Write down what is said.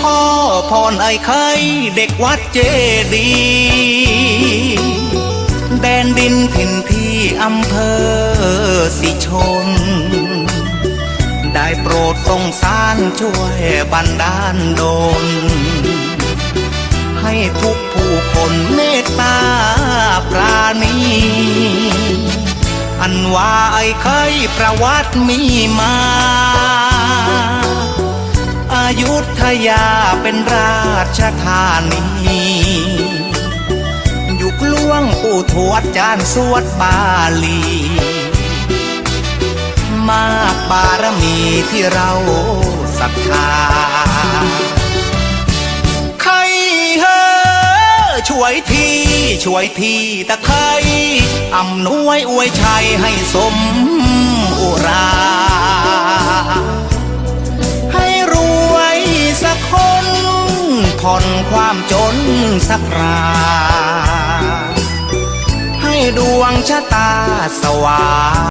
ขอพรไอ้ไข่เด็กวัดเจดีย์แดนดินถิ่นที่อำเภอสิชน ได้โปรดทรงสารช่วยบันดาลดลให้ทุกผู้คนเมตตาปราณีอันว่าไอ้เคยประวัติมีมา ยุทยาเป็นราชธานียุคล่วงปู่ทวดจานสวดบาลี มากบารมีที่เราศรัทธาใครเฮอช่วยทีช่วยทีตะไครอำนวยอวยชัยให้สมอุรา ผ่อนความจนสักราให้ดวงชะตาสว่าง